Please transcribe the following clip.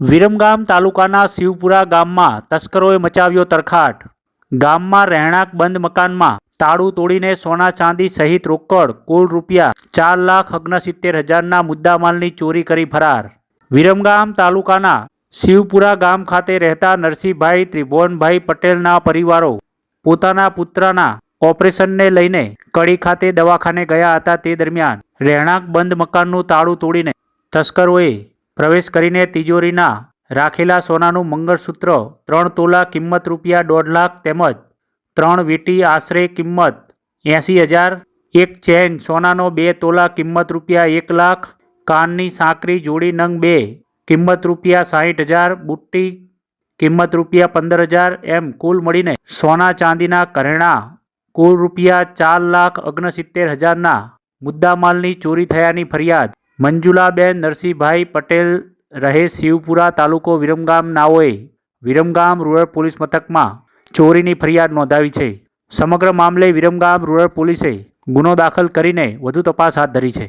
વિરમગામ તાલુકાના શિવપુરા ગામમાં તસ્કરોએ મચાવ્યો તરખાટ. ગામમાં રહેણાંક બંધ મકાનમાં તાળું તોડીને સોના ચાંદી સહિત રોકડ, કુલ રૂપિયા ચાર લાખ ઓગણસિત્તેર હજારના મુદ્દામાલની ચોરી કરી ફરાર. વિરમગામ તાલુકાના શિવપુરા ગામ ખાતે રહેતા નરસિંહભાઈ ત્રિભુવનભાઈ પટેલના પરિવારો પોતાના પુત્રના ઓપરેશનને લઈને કડી ખાતે દવાખાને ગયા હતા. તે દરમિયાન રહેણાંક બંધ મકાનનું તાળું તોડીને તસ્કરોએ પ્રવેશ કરીને તિજોરીના રાખેલા સોનાનું મંગળસૂત્ર ત્રણ તોલા કિંમત રૂપિયા દોઢ લાખ તેમજ ત્રણ વીટી આશરે કિંમત એંસી હજાર, એક ચેન સોનાનો બે તોલા કિંમત રૂપિયા એક લાખ, કાનની સાંકરી જોડી નંગ બે કિંમત રૂપિયા સાહીઠ હજાર, બુટ્ટી કિંમત રૂપિયા પંદર હજાર એમ કુલ મળીને સોના ચાંદીના કરેણા કુલ રૂપિયા ચાર લાખ ઓગણસિત્તેર હજારના મુદ્દામાલની ચોરી થયાની ફરિયાદ મંજુલાબેન નરસિંહભાઈ પટેલ રહે શિવપુરા તાલુકો વિરમગામ નાઓએ. વિરમગામ રૂરલ પોલીસ મથકમાં ચોરીની ફરિયાદ નોંધાવી છે. સમગ્ર મામલે વિરમગામ રૂરલ પોલીસે ગુનો દાખલ કરીને વધુ તપાસ હાથ ધરી છે.